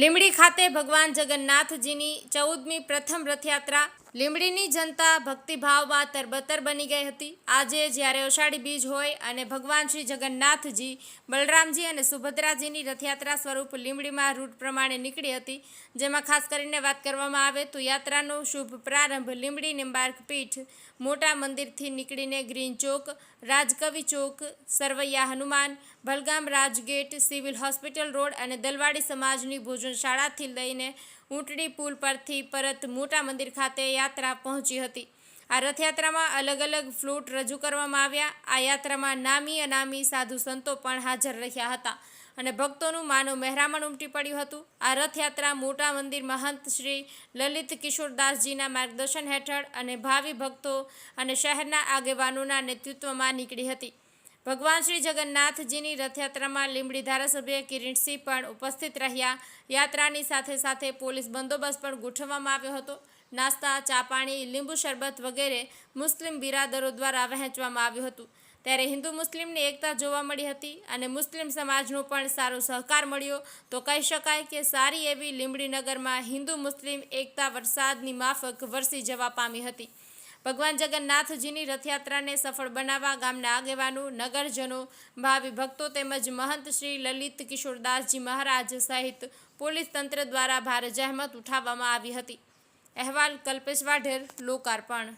લીંબડી ખાતે ભગવાન જગન્નાથજીની ચૌદમી પ્રથમ રથયાત્રા લીંબડીની જનતા ભક્તિભાવમાં તરબતર બની ગઈ હતી. આજે જ્યારે અષાઢી બીજ હોય અને ભગવાન શ્રી જગન્નાથજી, બલરામજી અને સુભદ્રાજીની રથયાત્રા સ્વરૂપ લીંબડીમાં રૂટ પ્રમાણે નીકળી હતી, જેમાં ખાસ કરીને વાત કરવામાં આવે તો યાત્રાનો શુભ પ્રારંભ લીંબડી નિંબાર્ક પીઠ મોટા મંદિરથી નીકળીને ગ્રીન ચોક, રાજકવિ ચોક, Sarvaiya Hanuman, Bhalgam Rajgate, civil hospital road અને દલવાડી સમાજની ભોજનશાળાથી લઈને ઊંટડી પુલ પરથી પરત મોટા મંદિર ખાતે યાત્રા પહોંચી હતી. આ રથયાત્રામાં અલગ અલગ ફ્લૂટ રજૂ કરવામાં આવ્યા. આ યાત્રામાં નામી અનામી સાધુ સંતો પણ હાજર રહ્યા હતા અને ભક્તોનું માનવ મહેરામણ ઉમટી પડ્યું હતું. આ રથયાત્રા મોટા મંદિર મહંત શ્રી લલિત કિશોરદાસજીના માર્ગદર્શન હેઠળ અને ભાવિ ભક્તો અને શહેરના આગેવાનોના નેતૃત્વમાં નીકળી હતી. ભગવાન શ્રી જગન્નાથજીની રથયાત્રામાં લીંબડી ધારાસભ્ય કિરીટસિંહ પણ ઉપસ્થિત રહ્યા. યાત્રાની સાથે સાથે પોલીસ બંદોબસ્ત પણ ગોઠવવામાં આવ્યો હતો. નાસ્તા, ચા પાણી, લીંબુ શરબત વગેરે મુસ્લિમ બિરાદરો દ્વારા વહેંચવામાં આવ્યું હતું. ત્યારે હિન્દુ મુસ્લિમની એકતા જોવા મળી હતી અને મુસ્લિમ સમાજનો પણ સારો સહકાર મળ્યો. તો કહી શકાય કે સારી એવી લીંબડી નગરમાં હિન્દુ મુસ્લિમ એકતા વરસાદની માફક વરસી જવા પામી હતી. ભગવાન જગન્નાથજીની રથયાત્રાને સફળ બનાવવા ગામના આગેવાનો, નગરજનો, ભાવિ ભક્તો તેમજ મહંત શ્રી લલિત કિશોરદાસજી મહારાજ સહિત પોલીસ તંત્ર દ્વારા ભારે જહેમત ઉઠાવવામાં આવી હતી. અહેવાલ કલ્પેશ વાઢેર, લોકાર્પણ.